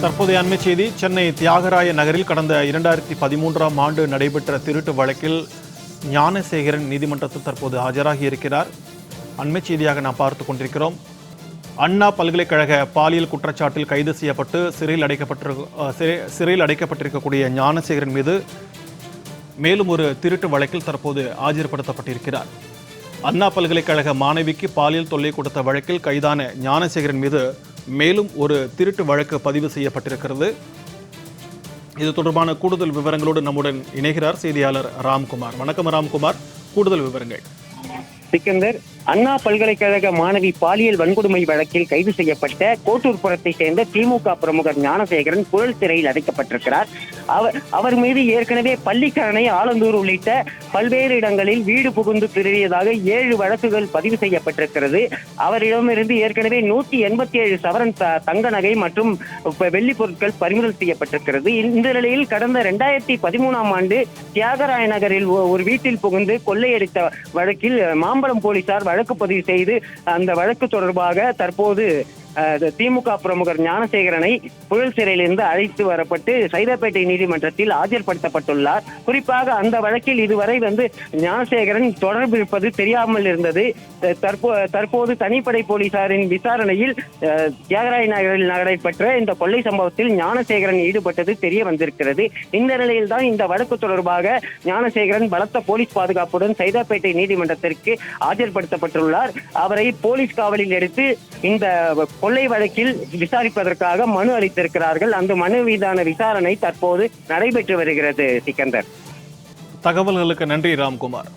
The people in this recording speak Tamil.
தற்போதைய அண்மை செய்தி சென்னை தியாகராய நகரில் கடந்த இரண்டாயிரத்தி பதிமூன்றாம் ஆண்டு நடைபெற்ற திருட்டு வழக்கில் ஞானசேகரன் நீதிமன்றத்தில் தற்போது ஆஜராகி இருக்கிறார். அண்மை செய்தியாக நாம் பார்த்து கொண்டிருக்கிறோம். அண்ணா பல்கலைக்கழக பாலியல் குற்றச்சாட்டில் கைது செய்யப்பட்டு சிறையில் அடைக்கப்பட்டிருக்க சிறை- சிறையில் அடைக்கப்பட்டிருக்கக்கூடிய ஞானசேகரன் மீது மேலும் ஒரு திருட்டு வழக்கில் தற்போது ஆஜர்படுத்தப்பட்டிருக்கிறார். அண்ணா பல்கலைக்கழக மாணவிக்கு பாலியல் தொல்லை கொடுத்த வழக்கில் கைதான ஞானசேகரன் மீது மேலும் ஒரு திருட்டு வழக்கு பதிவு செய்யப்பட்டிருக்கிறது. இது தொடர்பான கூடுதல் விவரங்களோடு நம்முடன் இணைகிறார் செய்தியாளர் ராம்குமார். வணக்கம் ராம்குமார். கூடுதல் விவரங்கள். சிக்கந்தர் அண்ணா பல்கலைக்கழக மாணவி பாலியல் வன்கொடுமை வழக்கில் கைது செய்யப்பட்ட கோட்டூர்புரத்தை சேர்ந்த திமுக பிரமுகர் ஞானசேகரன் புழல் சிறையில் அடைக்கப்பட்டிருக்கிறார். அவர் அவர் மீது ஏற்கனவே பள்ளிக்கரணை ஆலந்தூர் உள்ளிட்ட பல்வேறு இடங்களில் வீடு புகுந்து திருடியதாக ஏழு வழக்குகள் பதிவு செய்யப்பட்டிருக்கிறது. அவரிடமிருந்து ஏற்கனவே நூத்தி எண்பத்தி ஏழு சவரன் தங்க நகை மற்றும் வெள்ளி பொருட்கள் பறிமுதல் செய்யப்பட்டிருக்கிறது. இந்த நிலையில் கடந்த இரண்டாயிரத்தி பதிமூணாம் ஆண்டு தியாகராய நகரில் ஒ- ஒரு வீட்டில் புகுந்து கொள்ளையடித்த வழக்கில் மாம்பழம் போலீசார் வழக்கு பதிவு செய்து அந்த வழக்கு தொடர்பாக தற்போது திமுக பிரமுகர் ஞானசேகரனை புழல் சிறையிலிருந்து அழைத்து வரப்பட்டு சைதாப்பேட்டை நீதிமன்றத்தில் ஆஜர்படுத்தப்பட்டுள்ளார். குறிப்பாக அந்த வழக்கில் இதுவரை வந்து ஞானசேகரன் தொடர்பு இருப்பது தெரியாமல் இருந்தது. தற்போ தற்போது தனிப்படை போலீசாரின் விசாரணையில் தியாகராய நகரில் நடைபெற்ற இந்த கொள்ளை சம்பவத்தில் ஞானசேகரன் ஈடுபட்டது தெரிய வந்திருக்கிறது. இந்த நிலையில் தான் இந்த வழக்கு தொடர்பாக ஞானசேகரன் பலத்த போலீஸ் பாதுகாப்புடன் சைதாப்பேட்டை நீதிமன்றத்திற்கு ஆஜர்படுத்தப்பட்டுள்ளார். அவரை போலீஸ் காவலில் எடுத்து இந்த கொள்ளை வழக்கில் விசாரிப்பதற்காக மனு அளித்திருக்கிறார்கள். அந்த மனு மீதான விசாரணை தற்போது நடைபெற்று வருகிறது சிக்கந்தர். தகவல்களுக்கு நன்றி ராம்குமார்.